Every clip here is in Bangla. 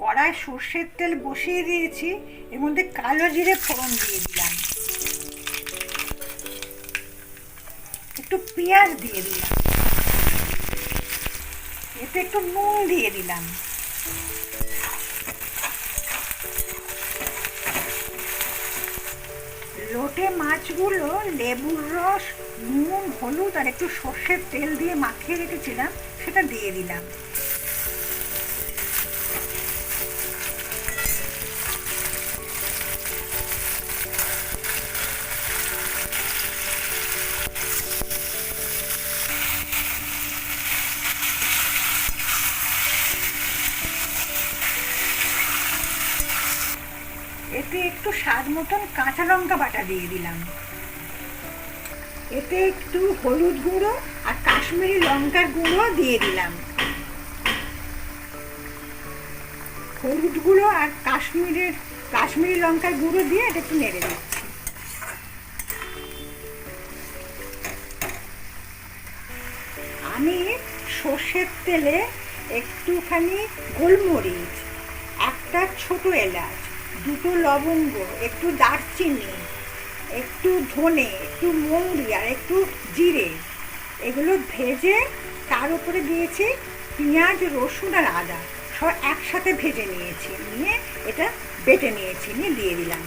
কড়ায় সর্ষের তেল বসিয়ে দিয়েছি, এর মধ্যে কালো জিরে ফোড়ন দিয়ে দিলাম। একটু পেঁয়াজ দিয়ে দিলাম। এতে একটু নুন দিয়ে দিলাম। লোটে মাছগুলো লেবুর রস, নুন, হলুদ আর একটু সর্ষের তেল দিয়ে মাখিয়ে রেখেছিলাম, সেটা দিয়ে দিলাম। এতে একটু স্বাদ মতন কাঁচা লঙ্কা বাটা দিয়ে দিলাম। এতে একটু হলুদ গুঁড়ো আর কাশ্মীরি লঙ্কার গুঁড়ো দিয়ে দিলাম। হলুদ গুঁড়ো আর কাশ্মীরের, কাশ্মীরি লঙ্কার গুঁড়ো দিয়ে এটা একটু নেড়ে দিচ্ছি। আমি সর্ষের তেলে একটুখানি গোলমরিচ, একটা ছোট এলাচ দুটো লবঙ্গ, একটু দারচিনি, একটু ধনে, একটু মৌরি আর একটু জিরে। এগুলো ভেজে তার উপরে দিয়েছি পেঁয়াজ, রসুন আর আদা। সব একসাথে ভেজে নিয়েছি, নিয়ে এটা বেটে নিয়েছি, নিয়ে দিয়ে দিলাম।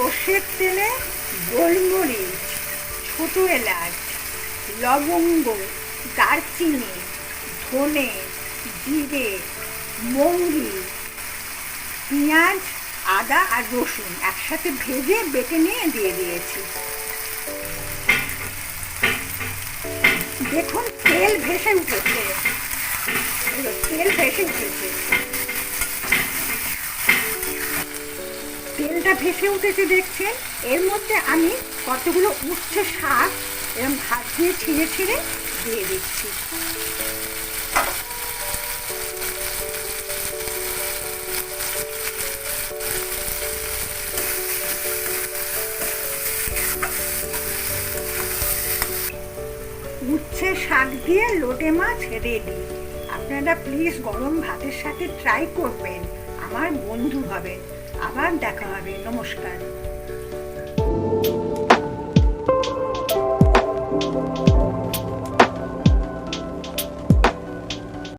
সর্ষের তেলে গোলমরিচ, ছোট এলাচ, লবঙ্গ, দারচিনি, ধনে, জিরে, মৌরি, পেঁয়াজ, আদা আর রসুন একসাথে ভেজে বেটে নিয়ে দিয়ে দিয়েছি। দেখুন, তেল ভেসে উঠেছে। তেল ভেসে উঠেছে। তেলটা ভেসে উঠেছে দেখছেন? এর মধ্যে আমি কতগুলো উচ্ছে শাক এরকম ভাত দিয়ে ছিঁড়ে ছিঁড়ে দিয়ে দিচ্ছি। উচ্ছে শাক দিয়ে লোটে মাছ রেডি আপনারা প্লিজ গরম ভাতের সাথে ট্রাই করবেন। আমার বন্ধু হবেন আবার দেখা হবে নমস্কার